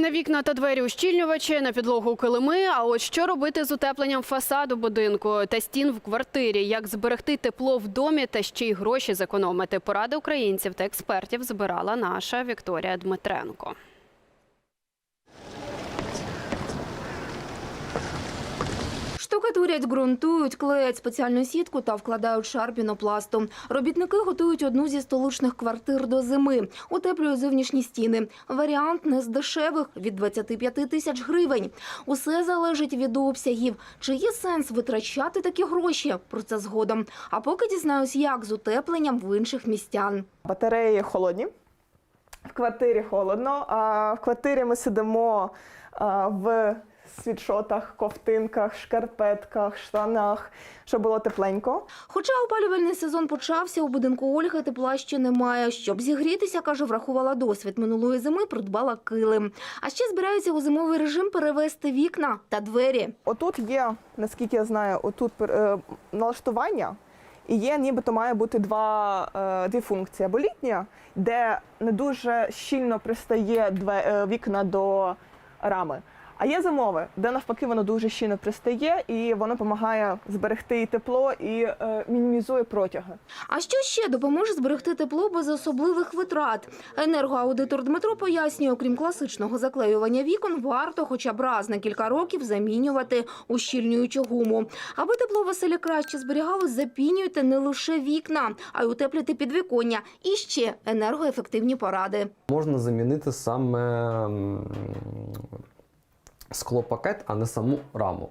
На вікна та двері ущільнювачі, на підлогу килими. А от що робити з утепленням фасаду будинку та стін в квартирі? Як зберегти тепло в домі та ще й гроші зекономити? Поради українців та експертів збирала наша Вікторія Дмитренко. Штукатурять, ґрунтують, клеять спеціальну сітку та вкладають шар пінопласту. Робітники готують одну зі столичних квартир до зими, утеплюють зовнішні стіни. Варіант не з дешевих – від 25 тисяч гривень. Усе залежить від обсягів. Чи є сенс витрачати такі гроші? Про це згодом. А поки дізнаюсь, як з утепленням в інших містян. Батареї холодні. В квартирі холодно. А в квартирі ми сидимо в світшотах, ковтинках, шкарпетках, штанах, щоб було тепленько. Хоча опалювальний сезон почався, у будинку Ольги тепла ще немає. Щоб зігрітися, каже, врахувала досвід минулої зими, придбала килим. А ще збираються у зимовий режим перевести вікна та двері. Отут є, наскільки я знаю, отут е, налаштування. І є, нібито має бути два, е, дві функції. Або літня, де не дуже щільно пристає две, е, вікна до рами. А є зимове, де навпаки воно дуже щільно пристає, і воно допомагає зберегти і тепло і е, мінімізує протяги. А що ще допоможе зберегти тепло без особливих витрат? Енергоаудитор Дмитро пояснює, окрім класичного заклеювання вікон, варто хоча б раз на кілька років замінювати ущільнюючу гуму. Аби тепло в оселі краще зберігалось, запінюйте не лише вікна, а й утеплюйте підвіконня. І ще енергоефективні поради. Можна замінити саме склопакет, а не саму раму.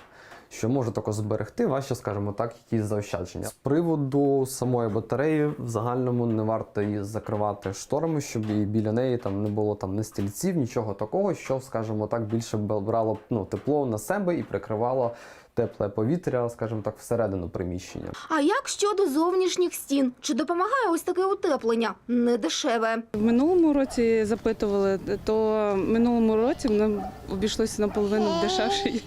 Що може також зберегти ваші, скажімо так, якісь заощадження. З приводу самої батареї, в загальному не варто її закривати шторами, щоб і біля неї там не було там ні стільців, нічого такого, що, скажімо так, більше брало ну, тепло на себе і прикривало тепле повітря, скажімо так, всередину приміщення. А як щодо зовнішніх стін? Чи допомагає ось таке утеплення? Не дешеве. В минулому році запитували, то в минулому році нам обійшлося наполовину дешевше, ніж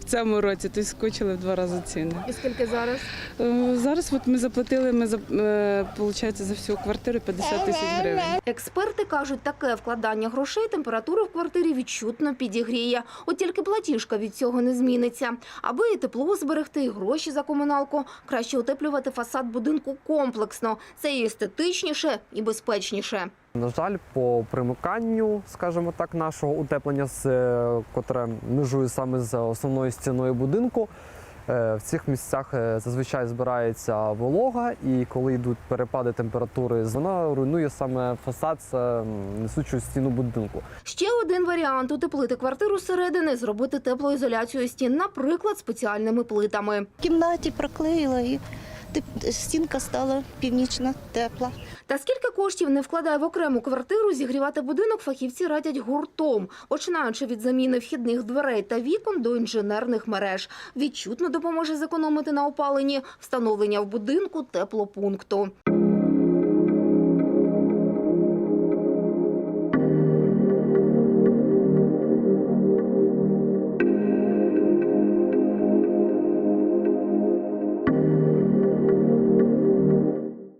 в цьому році. Тобто скочили в два рази ціни. І скільки зараз? Е, Зараз от ми заплатили, ми за, е, за всю квартиру 50 тисяч гривень. Експерти кажуть, таке вкладання грошей температуру в квартирі відчутно підігріє. От тільки платіжка від цього не зміниться. Аби і тепло зберегти, і гроші за комуналку, краще утеплювати фасад будинку комплексно. Це і естетичніше, і безпечніше. На жаль, по примиканню, скажімо так, нашого утеплення, з, е, котре межує саме з основною стіною будинку. Е, В цих місцях е, зазвичай збирається волога, і коли йдуть перепади температури, вона руйнує саме фасад з е, несучу стіну будинку. Ще один варіант – утеплити квартиру зсередини, зробити теплоізоляцію стін, наприклад, спеціальними плитами. В кімнаті проклеїла і стінка стала північна тепла. Та скільки коштів не вкладає в окрему квартиру, зігрівати будинок фахівці радять гуртом, починаючи від заміни вхідних дверей та вікон до інженерних мереж. Відчутно допоможе зекономити на опаленні встановлення в будинку теплопункту.